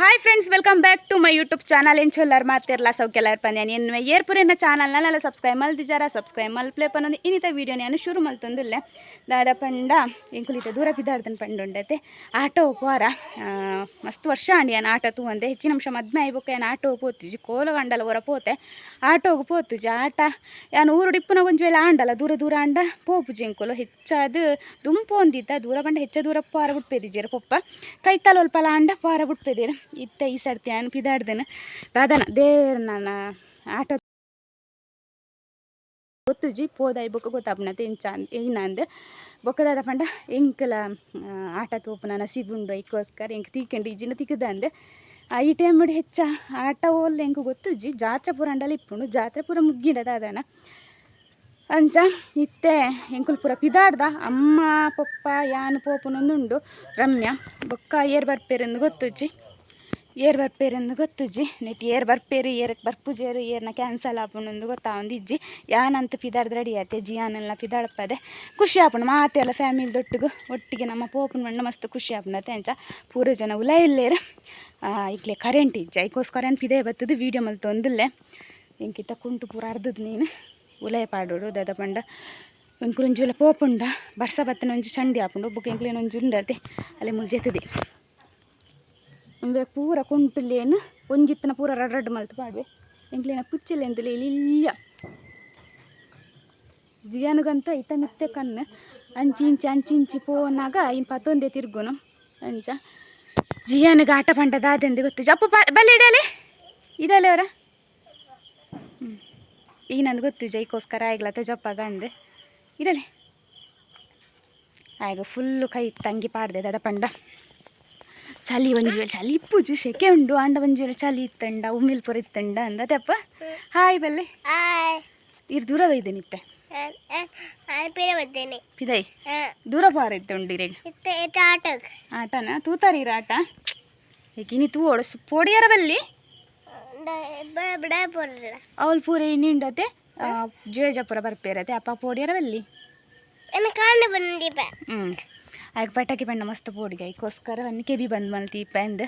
Hi friends welcome back to my YouTube channel ಎಂಚೊಲ್ಲರ್ ಮಾತಿರಲ್ಲ ಸೌಕೆಲ್ಲರ್ ಪಂದ್ಯ ನೀನು ಏರ್ಪುರಿನ ಚಾನಲ್ ನಲ್ಲ ಸಬ್ಸ್ಕ್ರೈಬ್ ಮಲ್ದಿಜಾರ ಸಬ್ಸ್ಕ್ರೈಬ್ ಮಲ್ಪ್ಲೆ ಪನ್ನೊಂದು ಇನ್ನಿತ ವೀಡಿಯೋ ನಾನು ಶುರು ಮಲ್ತೊಂದಿಲ್ಲ ದಾದ ಪಂಡ, ಎಂಕುಲಿತ ದೂರ ಬಿದ್ದಾಡ್ದನ್ ಪಂಡು ಆಟೋ ಪೋರ ಮಸ್ತ್ ವರ್ಷ ಅಂಡಿ ನಾನು ಆಟ ತೂವಂದೆ. ಹೆಚ್ಚಿನ ಅಂಶ ಮದ್ಮೆ ಆಯ್ಬೇಕು, ಏನು ಆಟೋ ಪೋತಿಜಿ ಕೋಲ ಗಂಡಲ ಹೊರ ಪೋತೆ ಆಟೋಗು ಪೋತುಜಿ ಆಟ. ಯಾನು ಊರು ಡಿಪ್ಪುನ ಒಂಜಿ ವೇಳೆ ಆಂಡಲ ದೂರ ದೂರ ಆಂಡ. ಪೋಪುಜಿ ಎಂಕುಲು, ಹೆಚ್ಚಾದು ದುಂಪು ಒಂದಿದ್ದ ದೂರ ಬಂಡ ಹೆಚ್ಚ ದೂರ ಪಾರ ಬಿಟ್ಪೇದಿಜೇರು ಪೊಪ್ಪ. ಕೈ ಒಲ್ಪಲ ಆಂಡ, ಪಾರ ಬಿಟ್ಪೇದಿರು ಇತ್ತ ಈ ಸರ್ತಿ ನಾನು ಪಿದಾಡ್ದೇನೆ. ದಾದನ ದೇವ್ರ ನಾನು ಆಟ ಗೊತ್ತುಜಿ ಪೋದಾಯಿ ಬೊಕ್ಕ ಗೊತ್ತಾಪುನತೆ ಎಂಚ ಏನ ಬೊಕ್ಕದಾದ ಬೊಕ್ಕ ದಾದ ಪಂಡ, ಎಂಕಲ ಆಟ ತೋಪುನ ನಸೀಬುಂಡು ಇಕ್ಕೋಸ್ಕರ ಎಂಕ್ ತೀಕಂಡು ಇಜಿನ ತಿಕ್ಕದ ಅಂದ್ ಆ, ಈ ಟೈಮ್ ಹೆಚ್ಚ ಆಟ ಓಲ್ ಹೆಂಗೆ ಗೊತ್ತುಜಿ ಜಾತ್ರೆ ಪೂರ ಅಂಡಲ್ಲಿ ಇಪ್ಪುಂಡು. ಜಾತ್ರೆ ಪೂರ ಮುಗ್ಗಿಂಡ ದಾದನ ಅಂಚ ಇತ್ತೆ ಪೂರ ಪಿದಾಡ್ದ. ಅಮ್ಮ ಪಪ್ಪ ಯಾನು ಪೋಪುನೊಂದುಂಡು. ರಮ್ಯ ಬೊಕ್ಕ ಏರ್ ಬರ್ಪೇರೆಂದು ಗೊತ್ತುಜಿ ಏರ್ ಬರ್ಪೇರೆಂದು ಗೊತ್ತುಜಿ ನೆಟ್ ಏರ್ ಬರ್ಪೇರಿ ಏರಕ್ಕೆ ಬರ್ಪುಜೇರು ಏರ್ನ ಕ್ಯಾನ್ಸಲ್ ಆಪುನೊಂದು ಗೊತ್ತಾ ಒಂದು ಇಜ್ಜಿ. ಯಾನಂತ ಪಿದಾಡ್ದು ರೆಡಿ ಆತೆ ಜಿಯಾನೆಲ್ಲ ಪಿದಾಡಪ್ಪದೆ ಖುಷಿ ಆಪುಂಡು ಮಾತೆಲ್ಲ ಫ್ಯಾಮಿಲಿ ದೊಟ್ಟಿಗು ಒಟ್ಟಿಗೆ ನಮ್ಮ ಪೋಪನ್ ಮಣ್ಣು ಮಸ್ತ್ ಖುಷಿ ಆಪುನತೆ ಅಂಚ. ಪೂರ ಜನ ಉಲ ಇಲ್ಲೇರು. ಇಕ್ಲೆ ಕರೆಂಟ್ ಇಜ್ಜ. ಐಕೋಸ್ಕರ ಏನು ಪಿದೇ ಬತ್ತದು ವೀಡಿಯೋ ಮಲ್ತು ಒಂದಿಲ್ಲೇ ಕುಂಟು ಪೂರ ಅರ್ಧದ್ದು ನೀನು. ಉಲಯ ಪಾಡೋಡು, ದದ ಪಂಡ. ಎಂಕುಲೊಂಜಿ ಉಲ ಪೋಪುಂಡ. ಬರ್ಸ ಬತ್ತನ ಒಂಜಿ ಚಂಡಿ ಆಪುಂಡು. ಬೊಕ್ಕ ಎಂಕ್ಲೇನ ಉಂಡತ್ತೆ ಉಂಡತೆ. ಅಲ್ಲೇ ಮುಲ್ಜೆತದೆ ಒಂಬೆ ಪೂರ ಕುಂಟುಲೇನು ಒಂಜಿತ್ತನ ಪೂರ ರಡ್ ರಡ್ ಮಲ್ತು ಪಾಡ್ವೆ. ಎಂಕ್ಲೇನ ಪುಚ್ಚಲೆ ಎಂತಲೇ ಇಲ್ಲ ಜಿಯಾನುಗಂತ ಇತ್ತ ಮಿತ್ತೆ ಕಣ್ಣು. ಅಂಚಿ ಇಂಚಿ ಅಂಚಿ ಇಂಚಿ ಪೋನಾಗ ಇನ್ ಪತ್ತೊಂದೇ ತಿರ್ಗುನು. ಅಂಚ. ಜಿಯನ್ಗೆ ಆಟ ಪಂಡ ದಾದೆಂದು ಗೊತ್ತು. ಜಪ್ಪು ಬಲ್ಲಿ ಇಡಲೆ ಇಡಲೆ ಅವರ? ಈಗ ನನಗೆ ಗೊತ್ತು, ಜೈಕೋಸ್ಕರ ಆಗ್ಲತ್ತ ಜಪ್ಪ ಅಂದೆ ಇಡಲೆ? ಆಗ ಫುಲ್ಲು ಕೈ ತಂಗಿ ಪಾಡ್ದೆ ದಾದ ಪಂಡ ಚಳಿ ಒಂಜಿ ಚಾಲಿ ಚಳಿ ಇಪ್ಪುಜಿ ಶೆಕೆ ಉಂಡು. ಆಂಡ ಒಂಜಿ ಚಳಿ ಇತ್ತಂಡ ಉಮ್ಮಿಲ್ ಪುರ ಇತ್ತಂಡ ಅಂದದಪ್ಪ ಹಾಯ್ ಬಲ್ಲೆ. ಹಾಯ್ ಇರ್ ದೂರ ಒಯ್ದೆ ಬರ್ತೇನೆ ಪಿದೈ. ದೂರ ಪಾರ ಇತ್ತುಂಡು ಇರೆಗ್. ಆಟನ? ತೂತಾರಿ ಇರ ಆಟ? ಏಕಿನಿ ತೂ ಓಡಸು. ಪೋಡಿಯರ ಬಲ್ಲಿ? ಅವಳು ಪೂರ ನಿಂಡತೆ ಜೇಜಪುರ ಬರ್ಪೇರತೆ. ಅಪ್ಪ ಪೋಡಿಯರ ಬಲ್ಲಿ? ಎನೆ ಕಾರಣ ಬಂದೀಪ. ಹ್ಞೂ ಆಗ ಪಟಾಕಿ ಪಂಡ ಮಸ್ತ್ ಪೋಡಿಗೆ ಐಕೋಸ್ಕರ ಅನ್ನ ಕೆಬಿ ಬಂದ್ ಮಲ್ತಿ ಪಂದ್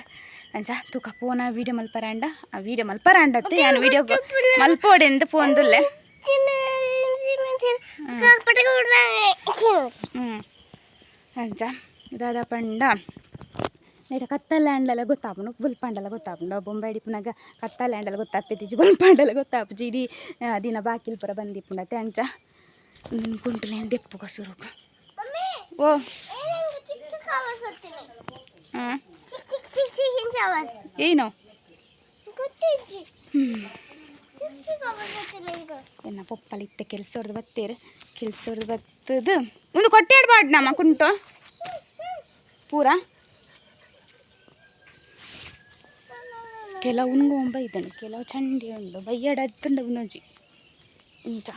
ಅಂಚ ತೂಕ ಪೋನ ವೀಡಿಯೋ ಮಲ್ಪರಾಂಡ ಆ ವೀಡಿಯೋ ಮಲ್ಪರಾಂಡತ್ತೆ ನಾನು ವೀಡಿಯೋ ಮಲ್ಪೋಡೆ ಅಂತ ಪೋಂದುಲ್ಲೆ ಪಟಕ ಹ್ಞೂ ಅಂಚ ಇದಾದ ಪಂಡ ನೆಟ ಕತ್ತಲ್ಲ ಹಂಡಲ ಗೊತ್ತಾಪುನು ಬುಲ್ಪಂಡಲ ಗೊತ್ತಾಪುಂಡು ಬೊಂಬಾಯಿ ಪುನಗ ಕತ್ತಲ್ಲ ಹಂಡಲ ಗೊತ್ತಾಪೆತಿಜಿ ಬುಲ್ಪಂಡಲ ಗೊತ್ತಾಪುಜಿ ಇಡೀ ಆ, ದಿನ ಬಾಕಿಲ್ ಪುರ ಬಂದಿಪ್ಪುಂಡತೆ ಅಂಚ ಕುಂಟುಲೇನು ದೆಪ್ಪು ಕಸುರು ಮಮ್ಮಿ ಓ ಏನಂಗ ಚಿಕ್ಕ ಚಿಕ್ಕ ಆವಾಜ್ ಬರ್ತೀನಿ ಹಾಂ ಚಿಕ್ಕ ಚಿಕ್ಕ ಚಿಕ್ಕ ಚಿಕ್ಕ ಇಂಚ ಆವಾಜ್ ಏನು ಗೊತ್ತಿಜ್ಜಿ ಹ್ಞೂ ಚಿಕ್ಕ ಚಿಕ್ಕ ಆವಾಜ್ ಬರ್ತೀನಿ ಈಗ ಎನ್ನ ಪೊಪ್ಪಲಿತ್ತ ಕೆಲ್ಸೋರ್ದು ಬತ್ತೇರು ಕೆಲ್ಸೋರ್ದು ಬತ್ತದು ಒಂದು ಕೊಟ್ಟೆ ಆಡ್ಬಾರ್ದು ನಮ್ಮ ಕುಂಟು ಪೂರ ಕೆಲವು ಉನ್ಗೊಂಬ ಇದ್ದಾನೆ ಕೆಲವು ಚಂಡಿ ಉಂಡು ಬಯ್ಯಡ ಹತ್ತುಂಡ ಉನ್ನೋಜಿ ಇಂಚ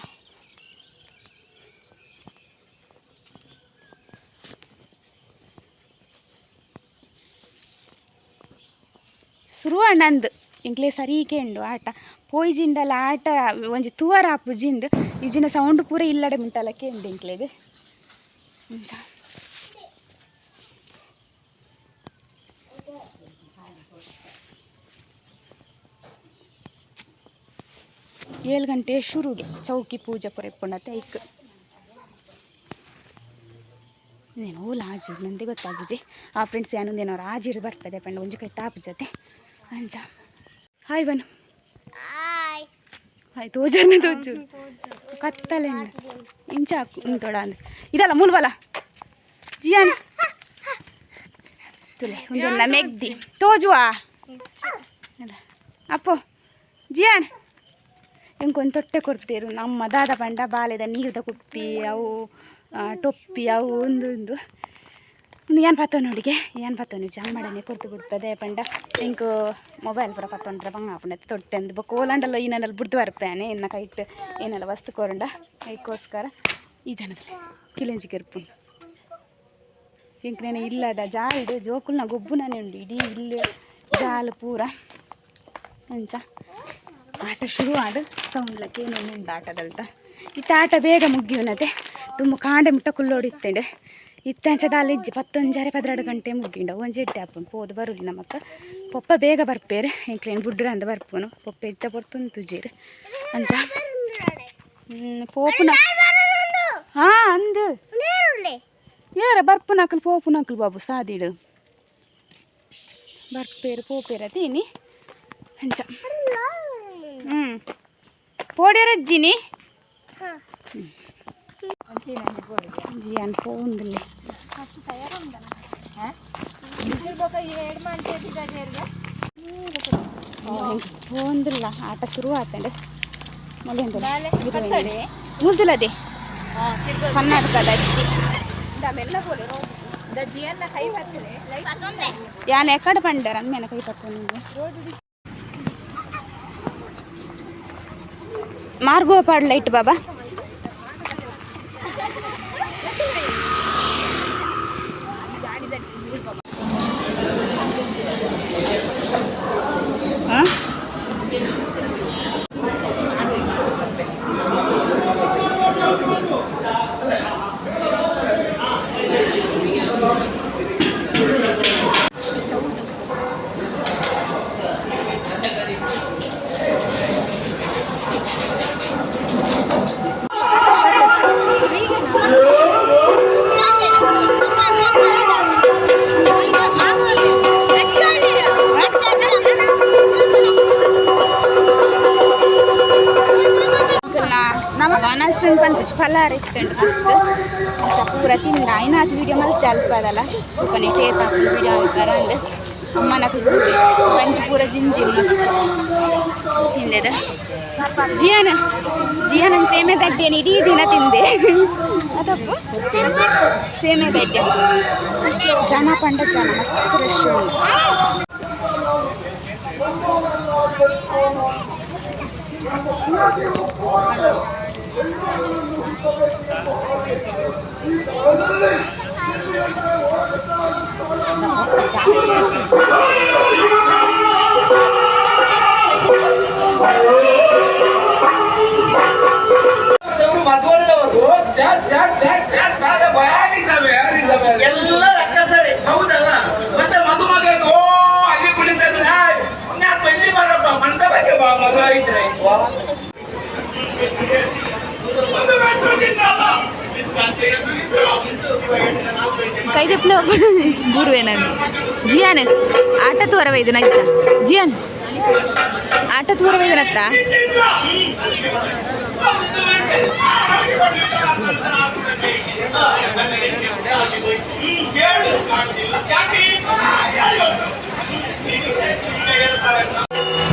ಶುರು ನಂದು ಎಂಕ್ಲೆ ಸರಿ ಕೆಂಡು ಆಟ. ಪೋಯ್ಜಿಂಡಲ ಆಟ, ಒಂಜಿ ತೂವರ ಆಪುಜಿಂದು ಇಜಿನ ಸೌಂಡ್ ಪೂರ ಇಲ್ಲಡೆ ಮಿಂಟಲಕ್ಕೆ ಕೆಂಡು ಇಂಕ್ಲೆಗ್ ಇಂಚ ಏಳು ಗಂಟೆ ಶುರುಗೆ. ಚೌಕಿ ಪೂಜೆ ಪೂರ ಇಪ್ಪುಂಡತೆ ಐಕ್. ಏನೋ ಲಾಜಿ, ನಂದೆ ಗೊತ್ತಾಗುಜಿ ಆ ಫ್ರೆಂಡ್ಸ್ ಏನೊಂದೇನೋ ರಾಜಿರು ಬರ್ತದೆ ಪಂಡ, ಒಂಜಿ ಕೈ ಟಾಪ್ ಜೊತೆ ಅಂಜ. ಹಾಯ್ ಬನು ಹಾಯ್ ಹಾಯ್ ತೋಜರ್ನೆ ತೋಜು. ಕತ್ತಲೆ ಇಂಚ ಉಂಟೋಡ ಅಂದ್ ಇದಲ್ಲ ಮುಲ್ವಲ ಜಿಯಾನ್. ತುಲೆ ಒಂದೆಲ್ಲ ಮೆಗ್ದಿ ತೋಜುವಾ? ಅಪ್ಪು ಜಿಯಾನ್. ಇಂಕೊಂದು ತೊಟ್ಟೆ ಕೊಡ್ತೀರು ನಮ್ಮ ದಾದ ಪಂಡ ಬಾಲೆದ ನೀರದ ಕುಪ್ಪಿ ಅವು ಟೊಪ್ಪಿ ಅವು ಒಂದು. ಏನು ಪತ್ತ ನೋಡಿಗೆ ಏನು ಪತ್ತ ಜಾಮ್ ಅಮ್ಮಡನೆ ಕೊಡ್ತು ಬಿಡ್ತದೆ ಪಂಡ. ಇಂಕು ಮೊಬೈಲ್ ಪೂರ ಪತ್ತೊಂಡ್ರೆ ಬಂಗ ಹಾಪುಂಡ ತೊಟ್ಟೆ ಅಂದ್ಬ ಕೋಲಂಡಲ್ಲ ಓಲಾಂಡಲ್ಲ ಬಿಡ್ದು ಬರ್ತಾನೆ ಇನ್ನ ಕೈಟ್ ಏನೆಲ್ಲ ವಸ್ತು ಕೊರಂಡ ಅದಕ್ಕೋಸ್ಕರ ಈ ಜನದಲ್ಲಿ ಕಿಲಂಜಿ ಕೆರ್ಪು. ಇಂಕ್ರೇನೆ ಇಲ್ಲದ ಜಾಯಿಡು ಜೋಕುಲ್ನ ಗೊಬ್ಬುನೇ ಉಂಡು, ಇಡೀ ಇಲ್ಲಿ ಜಾಲು ಪೂರ. ಅಂಚ. ಆಟ ಶುರು ಆಡು ಸೌಂಡ್ಲಕ್ಕೆ ಏನೇನು ಆಟದಲ್ತ. ಇತ್ತ ಆಟ ಬೇಗ ಮುಗಿಯುನತೆ ತುಂಬ ಕಾಂಡೆ ಮುಟ್ಟ ಕುಲ್ಲೋಡಿತ್ತಂಡೆ. ಇತ್ತಂಚ ದಾಲ ಇಜ್ಜಿ ಪತ್ತೊಂಜಾರೆ ಪದ್ರಾಡು ಗಂಟೆ ಮುಗ್ಗಿಂಡ ಒಂಜಿ ಎಡ್ಡೆ ಹಾಪುಂಡು ಪೋದು ಬರುಲಿ ನಮಕ್ಕ ಪೊಪ್ಪ ಬೇಗ ಬರ್ಪೇರು ಎಂಕ್ಲೇನು ಬುಡ್ರ ಅಂದ ಬರ್ಪುನು ಪೊಪ್ಪ ಹೆಚ್ಚ ಪೊರ್ತುಂದು ತುಜೀರು ಅಂಚ ಹ್ಮ್, ಪೋಪುನ ಹಾ ಅಂದು ಏರ ಬರ್ಪುನಕಲ್ ಪೋಪುನಕಲ್ ಬಾಬು ಸಾದಿಡು ಬರ್ಪೇರು ಪೋಪೇರ ತೀನಿ ಅಂಚ ಹ್ಞೂ ಪೋಡ್ಯರಜ್ಜಿನಿ ಜಿ ಅನ್ಪೋಂದಿಲ್ಲ ಹೋಂದಿಲ್ಲ ಆಟ ಶುರು ಆತಂಡೆ. ಮುಲ್ದಿಲ್ಲದೆ ಕರ್ನಾಟಕದ ಅಜ್ಜಿ. ಯಾನ್ ಎಕ್ಕಡ ಪಂಡರ ಅಮ್ಮೇನ ಕೈ ಪತ್ತೊಂದು ಮಾರ್ಗೋ ಪಾಡ್ ಲೈಟ್ ಬಾಬಾ. ಮಸ್ತ್ ಅಸ ಪೂರ ತಿಂದ ಐನಾತ್ ವೀಡಿಯೋ ಮಲ್ತೆ ಅಲ್ಪದಲ್ಲ ತುಕನೆ ಟೇತ್ ಹಾಕೊಂಡು ವೀಡಿಯೋ ಅಲ್ಪರ ಅಂದ್ ಅಮ್ಮನ ಕುದುರೆ ಪಂಚ ಪೂರ ಜಿಂಜಿ ಮಸ್ತ್ ತಿಂದೆದ ಜಿಯನ ಜಿಯನ ಸೇಮೆ ದಡ್ಡಿಯನ್ನು ಇಡೀ ದಿನ ತಿಂದೆ ಅದಪ್ಪ ಸೇಮೆ ದಡ್ಡೆ ಜನ ಪಂಡ ಜನ ಮಸ್ತ್ ರಶ್ ಉಂಟು ಮದುವೆಯವರು ಜಾಕ್ ಜಾಕ್ ಜಾಕ್ ಜಾಕ್ ಆಗ ಭಯಾನಕ ಸಭೆ, ಭಯಾನಕ ಸಭೆ. ಎಲ್ಲ ರಕ್ಕಸರೇ ಹೌದಲ್ಲ ಮತ್ತೆ ಮದುಮಗೆ ಓ ಅಲ್ಲಿ ಕುಳಿತದ್ದು ಹಾಯ್ ಯಾಕೆ ಬಲ್ಲಿ ಬರಪ್ಪ ಮಂಟಪಕ್ಕೆ ಬಾ ಮದುವೆ ಇದ್ರೆ ಕೈದೆಪ್ಲ ಗುರುವೆ ನಾನು ಜಿಯಾನೆ ಆಟ ತೋರವೈದು ನಜ್ಜ ಜಿಯಾನ್ ಆಟ ತೋರವೈದು ನಟ್ಟ Thank you.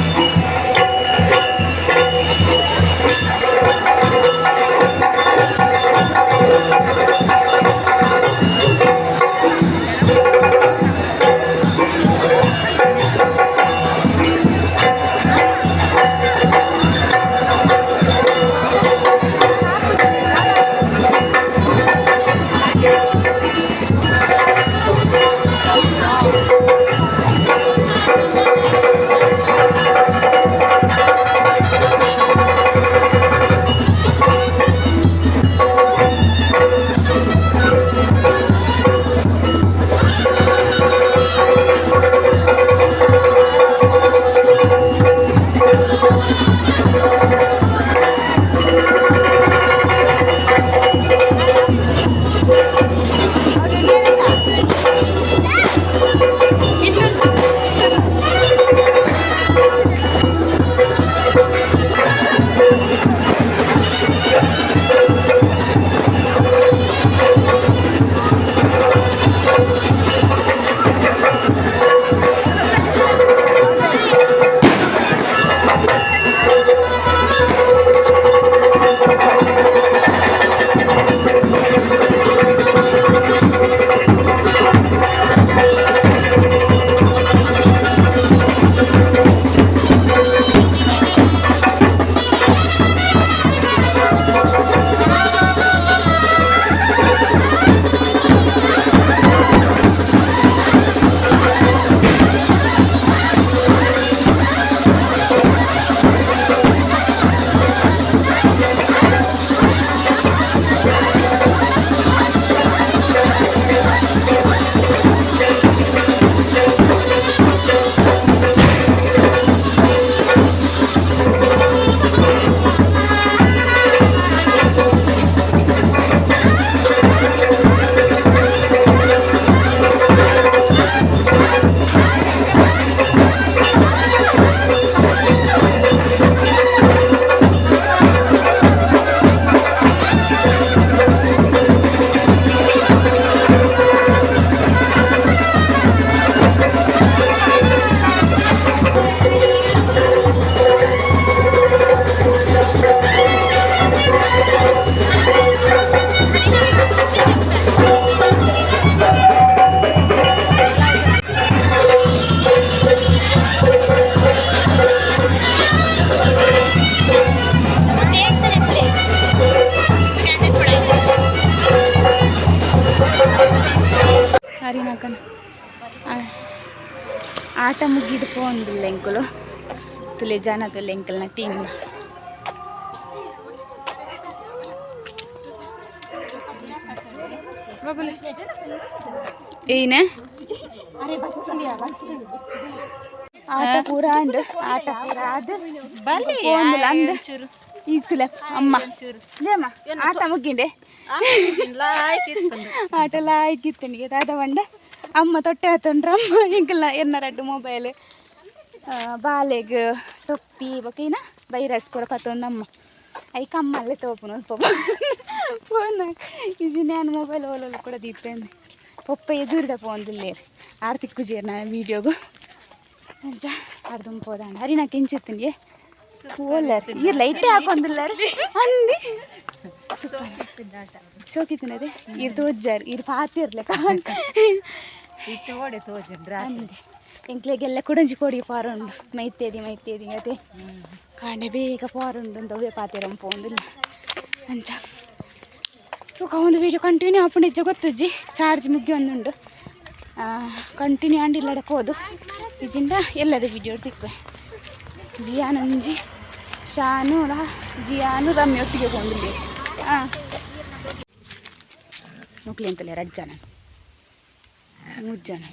ಜನ ತುಲೆ ಎಂಕಲ್ನ ಟೀಮ್ ಏನ ಆಟ ಪೂರ ಅಂಡ್ ಆಟ ಪೂರ ಅದು ಪೋಂದಿಲ್ಲ ಅಂದ್ ಈಸ್ಕುಲ ಅಮ್ಮ ಇದೇಮ್ಮ ಆಟ ಮುಗಿಂಡೆ ಆಟ ಲಾಯ್ಕಿತ್ತು ನಿಗೆ ತಾತ ಬಂಡ ಅಮ್ಮ ತೊಟ್ಟೆ ಹತ್ತೊಂಡ್ರ ಅಮ್ಮ ಇಂಕಲ್ಲ ಎನ್ನರಡ್ಡು ಮೊಬೈಲ್ ಬಾಲೆಗ್ ಟೊಪ್ಪಿ ಬೊಕೇನ ಬೈರಸ್ ಪೂರ ಪತ್ತೊಂದಮ್ಮ ಐ ಕಮ್ಮಲ್ಲೇ ತೋಪನ ಪಪ್ಪ ಫೋನ್ ಇದು ನಾನು ಮೊಬೈಲ್ ಓಲೋಲು ಕೂಡ ದೀಪೇನೆ ಪೊಪ್ಪ ಎದುರುಡ ಪೋಂದಿಲ್ಲೇ ಆರ್ತಿಕ್ಕು ಜೇರ್ ನಾನು ವೀಡಿಯೋಗು ಅಂಚ ಅರ್ಧಂ ಪೋದಾಂಡ ಹರಿ ನಾ ಕೆಂಚಿತ್ತೀನಿ. ಓಲರ್ ಈ ಲೈಟೇ ಹಾಕೊಂದಿಲ್ಲ ಅಂದಿ. ಶೋಕಿತ್ತಿನದೆ ಇರ್ ತೋಜ್ಜಾರ್ ಇರ್ ಪಾತಿರ್ಲೆ ಅಂದೆ. ಎಂಕ್ಲೆಗೆಲ್ಲ ಕುಡಂಜಿ ಕೊಡಿ ಪಾರುಂಡು ಮೈತೇದಿ ಮೈತೇದಿ ಅದೇ. ಕಾಂಡೆ ಬೇಗ ಪಾರುಂಡು ಅಂತ ಅವೇ ಪಾತಿರಂ ಪೋಂದಿಲ್ಲ ಅಂಚ. ತೂಕ ಒಂದು ವೀಡಿಯೋ ಕಂಟಿನ್ಯೂ ಆಪುಂಡಿಜ್ಜ ಗೊತ್ತುಜ್ಜಿ? ಚಾರ್ಜ್ ಮುಗಿ ಒಂದುಂಡು. ಕಂಟಿನ್ಯೂ ಆಂಡಿಲ್ಲಡಕ್ಕೆ ಹೋದು. ಇಜಿಂದ ಎಲ್ಲದ ವೀಡಿಯೋ ತಿಕ್ಕು ಜಿಯಾನು ಒಂಜಿ ಶಾನು, ರಾ- ಜಿಯಾನು, ರಮ್ಯ ಒಟ್ಟಿಗೆ ಹೋಗಿಲ್ಲ ಹಾಂ ಮುಕ್ಲಿ ಅಂತಲೇ ರಜ್ಜನ ಮುಜ್ಜನ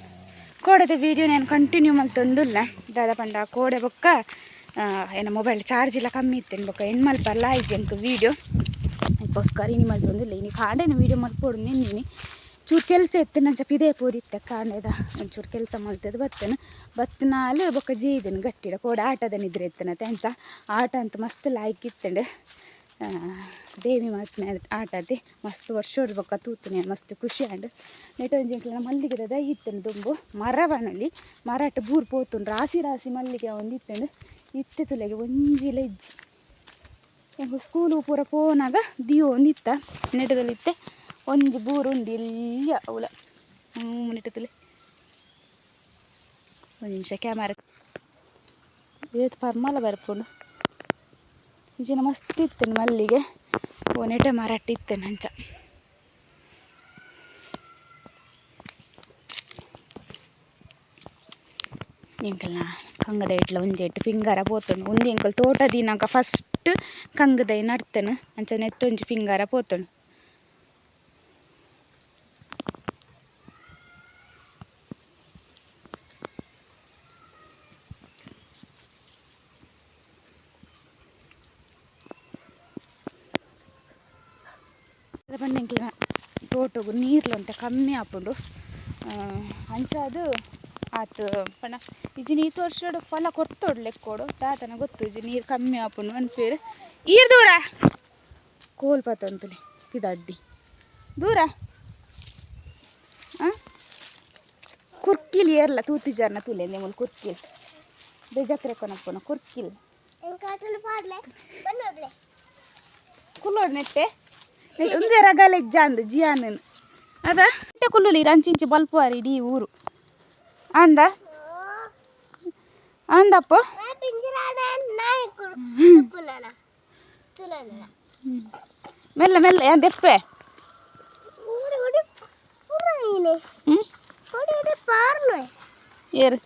ಕೋಡೆದ ವೀಡಿಯೋ ನಾನು ಕಂಟಿನ್ಯೂ ಮಲ್ತೊಂದುಲ್ಲ ದಾದ ಪಂಡ ಕೋಡೆ ಬೊಕ್ಕ ಏನ ಮೊಬೈಲ್ ಚಾರ್ಜ್ ಇಲ್ಲ ಕಮ್ಮಿ ಇತ್ತೇನು ಬೊಕ್ಕ. ಹೆಣ್ಣು ಮಲ್ಪ ಐಜಿ ಅಂಕ ವೀಡಿಯೋ ಅದಕ್ಕೋಸ್ಕರ ಇನಿ ಮಲ್ತೊಂದಿಲ್ಲ ಇನಿ ಕಾಂಡೆನ ವೀಡಿಯೋ ಮಲ್ಪೋಡು ನಿನ್ನಿನಿ ಚೂರು ಕೆಲಸ ಇತ್ತು. ನಂಚ ಇದೇ ಪೋದಿತ್ತ ಕಾಂಡೆದ ಒಂಚೂರು ಕೆಲಸ ಮಲ್ತದ ಬತ್ತನ. ಬತ್ತನಾಲು ಬೊಕ್ಕ ಜೀದನ್ ಗಟ್ಟಿಡ. ಕೋಡೆ ಆಟದ ನಿದ್ರೆ ಇತ್ತನ ತೆಂಚ ಆಟ ಅಂತ ಮಸ್ತ್ ಲಾಯ್ಕ್ ಇತ್ತಂಡು. ಆ, ದೇವಿ ಮಾತಿನ ಆಟ ಅದೇ ಮಸ್ತ್ ವರ್ಷ ಬೊಕ್ಕ ತೂತನೆ ಮಸ್ತ್ ಖುಷಿ ಆಂಡ್. ನೆಟ್ ಒಂಜಿ ಎಂಕ್ಲೆನ ಮಲ್ಲಿಗೆದ ದೈ ಇತ್ತನು ದುಂಬು. ಮರವನಲ್ಲಿ ಮರಾಟ ಬೂರ್ ಪೋತುಂಡು, ರಾಸಿ ರಾಸಿ ಮಲ್ಲಿಗೆ ಒಂದು ಇತ್ತಂಡು ಇತ್ತೆ ತುಲೆಗೆ ಒಂಜಿಲ ಇಜ್ಜಿ. ಎಂಗು ಸ್ಕೂಲು ಪೂರ ಪೋನಾಗ ದಿಯೋ ಒಂದು ಇತ್ತ. ನೆಟದಲ್ಲಿತ್ತೆ ಒಂಜಿ ಬೂರು ಉಂಡು ಇಲ್ಲಿ ಅವಳ ನೆಟ್ಟದಲ್ಲಿ ಒಂದು ನಿಮಿಷ ಕ್ಯಾಮರಾ. ಏತ್ ಪರ್ಮಲ ಬರ್ಪುಂಡು. ಈಜಿನ ಮಸ್ತ್ ಇತ್ತೇನೆ ಮಲ್ಲಿಗೆ ಓ ನೆಟೆ ಮರಾಟ ಇತ್ತೇನೆ ಹಂಚ ಎಂಕಲ್ನ ಕಂಗದ ಇಟ್ಲ ಒಂಜಿ ಇಟ್ಟು ಪಿಂಗಾರ ಪೋತುಂಡು ಒಂದಿ ಎಂಕಲ್ ತೋಟ ದಿನಾಕ ಫಸ್ಟ್ ಕಂಗದ ನಡ್ತನು ಅಂಚ ನೆತ್ತೊಂಜಿ ಪಿಂಗಾರ ಪೋತುಂಡು ಪಂಡೆಂಕ್ಲಿನ ತೋಟಗು ನೀರ್ಲು ಅಂತ ಕಮ್ಮಿ ಆಪುಂಡು ಅಂಚಾದು ಆತ್ ಪಣ. ಇಜಿ ನೀತು ವರ್ಷ ಫಲ ಕೊಡ್ತೋಡು ಲೆಕ್ಕೋಡು ತಾತನ ಗೊತ್ತು ಇಜಿ ನೀರು ಕಮ್ಮಿ ಆಪುಂಡು ಅನ್ಪೇರು ಈರ್ ದೂರ? ಕೋಲ್ಪತ ಇದು ಅಡ್ಡಿ. ದೂರ? ಹಾಂ ಕುರ್ಕಿಲ್ ಏರ್ಲ ತೂತಿಜಾರ್ನ ತುಲೆ ನಿಮ್ಮಲ್ಲಿ ಕುರ್ಕಿಲ್. ಬೇಜಕ್ರೆ ಕೊನಪ್ಪನ ಕುರ್ಕಿಲ್. ಕುಲ್ಲೋಡು ನೆಟ್ಟೆ? ನೆಟ್ ಒಂದೇ ರಗಾಲ ಇಜ್ಜ ಅಂದ ಜಿಯಾನನ್ ಅದ ನೆಟ್ಟೆ ಕುಲ್ಲುಲಿ ರಂಚಿಂಚಿ ಬಲ್ಪುವಾರಿ ಇಡೀ ಊರು ಅಂದ ಅಂದಪ್ಪ ನಾ ಪಿಂಜರಾಡ ನಾಯಿ ಕುರುಕುನನ ತುಲನ ಮೆಲ್ಲ ಮೆಲ್ಲ ಏನ್ ದೆಪ್ಪೆ ಓಡಿ ಓಡಿ ಪುರ ನೀನೆ ಹ್ಞೂ ಓಡಿ ಓಡಿ ಪಾರ್ನೋಯ್ ಏರು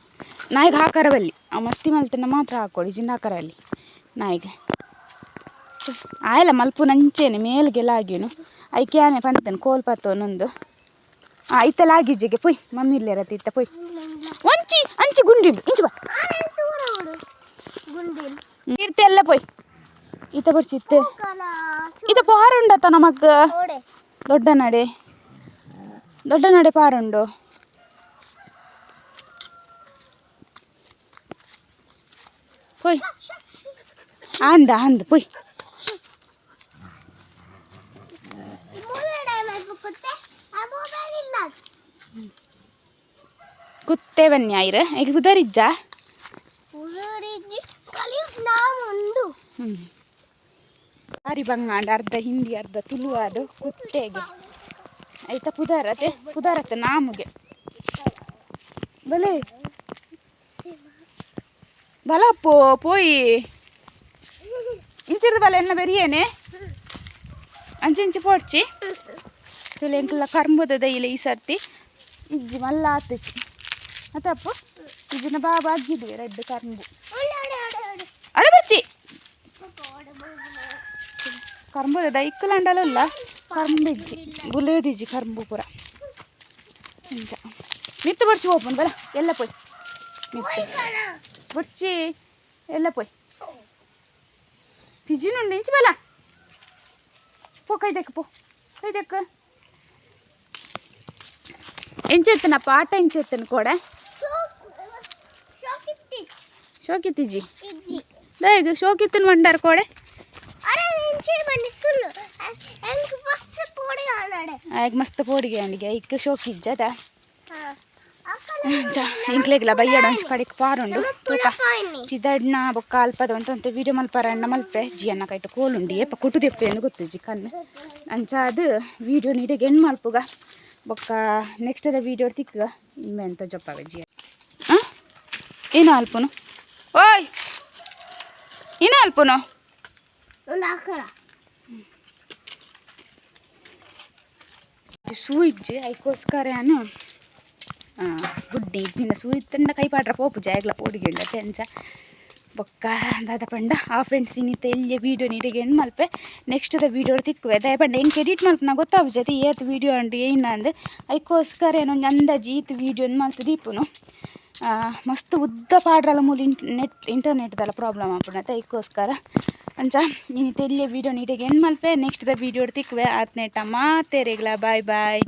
ನಾಯಿಗೆ ಹಾಕಾರ ಬಲ್ಲಿ ಆ ಮಸ್ತಿ ಮಲ್ತನ ಮಾತ್ರ ಹಾಕೊಡಿ ಜಿನ್ನ ಹಾಕಾರ ಬಲ್ಲಿ ನಾಯಿಗೆ ಆಯಲ್ಲ ಮಲ್ಪು ಮೇಲ್ಗೆ ಲಾಗಿನು ಐ ಐಕ್ಯಾನೆ ಪಂತನ್, ಕೋಲ್ ಒಂದೊಂದು ಆ ಇತ್ತ ಆಗಿಜ್ಜಿಗೆ, ಪೊಯ್, ಮಮ್ಮಿ ಇಲ್ಲೇರತ್ತೆ ಇತ್ತ, ಪೊಯ್. ಒಂಚಿ ಅಂಚಿ ಗುಂಡಿ ಇಂಚು ಬಾ. ಇರ್ತೆಲ್ಲ ಪೊಯ್. ಈತ ಬರ್ಚಿತ್ತೆ ಇತ್ತೆ. ಇದು ಪಾರುಂಡತ ನಮಗ್. ದೊಡ್ಡ ನಡೆ. ದೊಡ್ಡ ನಡೆ ಪಾರುಂಡು. ಪೊಯ್. ಆಂದ ಅಂದ ಪೊಯ್ ಮೂಲೆ ಟೈಮ್ ಕುತ್ತೆ ಆ ಮೊಬೈಲ್ ಇಲ್ಲ ಕುತ್ತೆ ಬನ್ನಿ ಆಯ್ರ ಈಗ ಕುದರಿಜ್ಜ ಉದುರಿಜ್ಜಿ ಕಲಿ ನಾವು ಉಂಡು ಹ್ಞೂ ಬಾರಿ ಬಂಗಾಂಡ ಅರ್ಧ ಹಿಂದಿ ಅರ್ಧ ತುಳು ಅದು ಕುತ್ತೆಗೆ ಆಯ್ತಾ ಪುದಾರತೆ ಪುದಾರತ್ತೆ ನಾಮುಗೆ ಬಲೆ ಬಲಪ್ಪೋ ಪೋಯಿ ಇಂಚಿರ್ದು ಬಲ ಎನ್ನ ಬೆರಿಯೇನೆ ಅಂಚಿ ಇಂಚಿ ಪೋಡ್ಚಿ ತುಲೆ ಎಂಕಲ್ಲ ಕರ್ಂಬುದ ದೈಲೆ ಈ ಸರ್ತಿ ಇಜ್ಜಿ ಮಲ್ಲ ಆತಚಿ ಅತ್ತಪ್ಪ ಇದನ್ನ ಬಾಬಾ ಆಗಿದ್ವಿ ರೆಡ್ ಕರ್ಬು ಒಳ್ಳೆ ಒಳ್ಳೆ ಒಳ್ಳೆ ಒಳ್ಳೆ ಅಡೆ ಬರ್ಚಿ ಓಡೆ ಕರ್ಬುದ ಇಕ್ಕಲಂಡಲ್ಲ ಕರ್ಬಿಜ್ಜಿ ಬುಲೇದಿಜ್ಜಿ ಕರ್ಬು ಪೂರ ಇಂಚ ಮಿತ್ತು ಬರ್ಚಿ ಓಪನ್ ಬಲ ಎಲ್ಲ ಪೋಯ್ ಮಿತ್ತು ಬರ್ಚಿ ಎಲ್ಲ ಪೋಯ್ పిజినుండి ఇంచి బల పో కై దెక్క పో కై దెక్క ఏం చేస్తున్నా పాట ఏం చేస్తాను కూడా షోకిత్తి షోకిత్తిజీ ఇజ్జి లేదు షోకిత్తులు వండారు కూడా అరే నేను చేయమని సుల్లు ఎంకు ఫస్ట్ పొడి అన్నాడే ಆಗ ಮಸ್ತ್ ಪೋಡಿಗೆ ಅಂಡಿಗೆ ಇಕ್ಕ ಶೋಕಿಜ್ಜದ అక్కడ ಇಂಕ್ಲೆಗ್ಲ ಬಯ್ಯಾಡ ಕಡೆಗೆ ಪಾರುಂಡು ತೂಕ ಪಾಯಿನಿ ತಿದಡ್ನ ಬೊಕ್ಕ ಅಲ್ಪದ ಅಂತ ವಿಡಿಯೋ ಮಲ್ಪಾರ ಅಣ್ಣ ಮಲ್ಪೆ ಜಿ ಅನ್ನ ಕೈಟ್ ಕೋಲುಂಡಿ ಏಪ ಕುಟು ತೆಪ್ಪೆ ಎಂದು ಗೊತ್ತು ಜಿ ಕಣ್ಣು ಅಂಚ ಅದು ವಿಡಿಯೋ ನೀಡಿಗೆ ಹೆಣ್ಣು ಮಲ್ಪುಗ ಬೊಕ್ಕ ನೆಕ್ಸ್ಟ್ ಅದ ವಿಡಿಯೋ ತಿಕ್ಕ ಇಮ್ಮೆ ಅಂತ ಜೊಪ್ಪಾಗ ಜಿ ಹಾಂ ಏನು ಅಲ್ಪನು ಓಯ್ ಇನ್ನೂ ಅಲ್ಪನೋ? ಒಂದು ಅಕ್ಕರ ಸೂ ಇಜ್ಜಿ ಐಕೋಸ್ಕರ ಬುಡ್ಡಿ ಇಜ್ಜಿನ ಸೂ ಇತ್ತಂಡ ಕೈ ಪಾಡ್ರ ಪೋಪು ಜಾಗ್ಲ ಪೋಡಿಗೆಂಡ ತೆಂಚ ಬೊಕ್ಕ ದಾದ ಪಂಡ ಆ ಫ್ರೆಂಡ್ಸ್ ಇನ್ನಿತ್ತ ಎಲ್ಲಿ ವೀಡಿಯೋ ನೀಡಿಗೆ ಹೆಣ್ಣು ಮಲ್ಪೆ. ನೆಕ್ಸ್ಟ್ ದ ವೀಡಿಯೋ ತಿಕ್ಕುವೆ. ದಯ ಪಂಡ ಹೆಂಗೆ ಎಡಿಟ್ ಮಲ್ಪನ ಗೊತ್ತಾಗ ಜೊತೆ ಏತ್ ವೀಡಿಯೋ ಅಂಡು ಏನ ಅಂದು? ಐಕೋಸ್ಕರ ಏನೊಂದು ಅಂದಾಜಿ ಈತ್ ವೀಡಿಯೋ ಮಲ್ತು ದೀಪುನು ಮಸ್ತ್ ಉದ್ದ ಪಾಡ್ರಲ್ಲ ಮೂಲ ನೆಟ್, ಇಂಟರ್ನೆಟ್ದಲ್ಲ ಪ್ರಾಬ್ಲಮ್ ಆಪುಣತೆ ಇಕ್ಕೋಸ್ಕರ ಅಂಚ ನೀನು ತೆಲ್ಲಿಯ ವೀಡಿಯೋ ನೀಟಾಗಿ ಏನು ಮಲ್ಪೆ? ನೆಕ್ಸ್ಟ್ ದ ವೀಡಿಯೋ ತಿಕ್ವೆ ಆತ್ನೇಟ ಮಾತೇರೆಗ್ಲ ಬಾಯ್ ಬಾಯ್